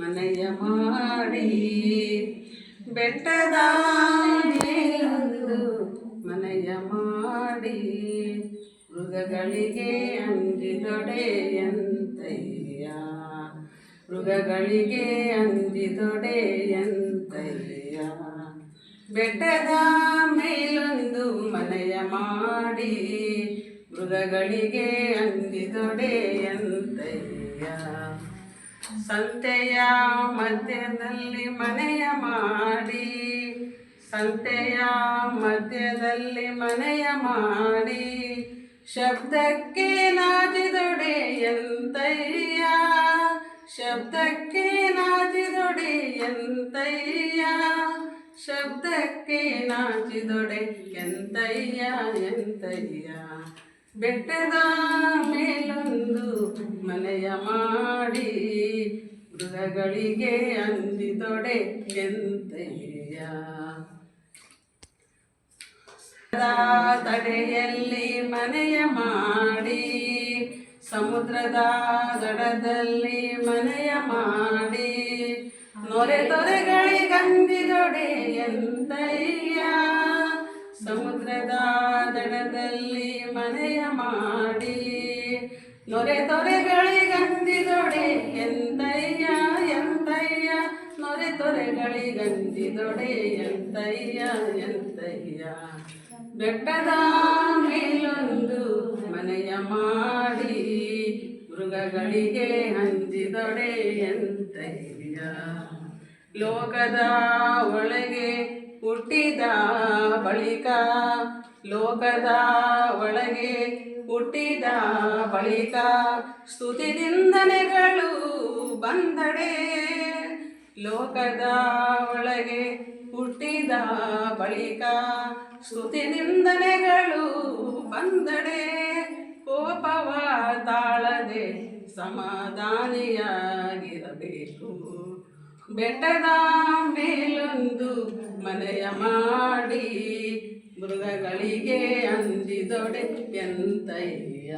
ಮನೆಯ ಮಾಡಿ ಬೆಟ್ಟದ ಮೇಲೊಂದು ಮನೆಯ ಮಾಡಿ ಮೃಗಗಳಿಗೆ ಅಂಜಿದೊಡೆಯಂತಯ್ಯ ಮೃಗಗಳಿಗೆ ಅಂಜಿದೊಡೆಯಂತಯ್ಯ ಬೆಟ್ಟದ ಮೇಲೊಂದು ಮನೆಯ ಮಾಡಿ ಮೃಗಗಳಿಗೆ ಅಂಜಿದೊಡೆಯಂತಯ್ಯ ಸಂತೆಯ ಮಧ್ಯದಲ್ಲಿ ಮನೆಯ ಮಾಡಿ, ಸಂತೆಯ ಮಧ್ಯದಲ್ಲಿ ಮನೆಯ ಮಾಡಿ, ಶಬ್ದಕ್ಕೆ ನಾಚಿದೊಡೆಯಂತಯ್ಯ ಶಬ್ದಕ್ಕೆ ನಾಚಿದೊಡೆಯಂತಯ್ಯ ಶಬ್ದಕ್ಕೆ ನಾಚಿದೊಡೆ ಎಂತಯ್ಯ ಎಂತಯ್ಯ. ಬೆಟ್ಟದ ಮೇಲೊಂದು ಮನೆಯ ಮಾಡಿ ಮೃಗಗಳಿಗೆ ಅಂದಿದೊಡೆ ಎಂತೆಯ ತಡೆಯಲ್ಲಿ ಮನೆಯ ಮಾಡಿ, ಸಮುದ್ರದ ದಡದಲ್ಲಿ ಮನೆಯ ಮಾಡಿ, ನೊರೆ ತೊರೆಗಳಿಗಂದಿದೊಡೆ ದಡದಲ್ಲಿ ಮನೆಯ ಮಾಡಿ. ನೊರೆ ತೊರೆಗಳಿಗಂದಿದೊಡೆ ಎಂತಯ್ಯ ಎಂತಯ್ಯ. ನೊರೆ ತೊರೆಗಳಿಗಂದಿದೊಡೆ ಎಂತಯ್ಯ ಎಂತಯ್ಯ. ಬೆಟ್ಟದ ಮೇಲೊಂದು ಮನೆಯ ಮಾಡಿ. ಮೃಗಗಳಿಗೆ ಹಂಚಿದೊಡೆ ಎಂತಯ್ಯ. ಲೋಕದ ಒಳಗೆ ಹುಟ್ಟಿದ ಬಳಿಕ ಲೋಕದ ಒಳಗೆ ಹುಟ್ಟಿದ ಬಳಿಕ ಸ್ತುತಿನಿಂದನೆಗಳು ಬಂದಡೆ. ಲೋಕದ ಒಳಗೆ ಹುಟ್ಟಿದ ಬಳಿಕ ಸ್ತುತಿನಿಂದನೆಗಳು ಬಂದಡೆ. ಕೋಪವ ತಾಳದೆ ಸಮಾಧಾನಿಯಾಗಿರಬೇಕು. ಬೆಟ್ಟದ ಮೇಲೊಂದು ಮನೆಯ ಮಾಡಿ ಮೃಗಗಳಿಗೆ ಅಂದಿದೊಡೆ ಎಂತಯ್ಯ?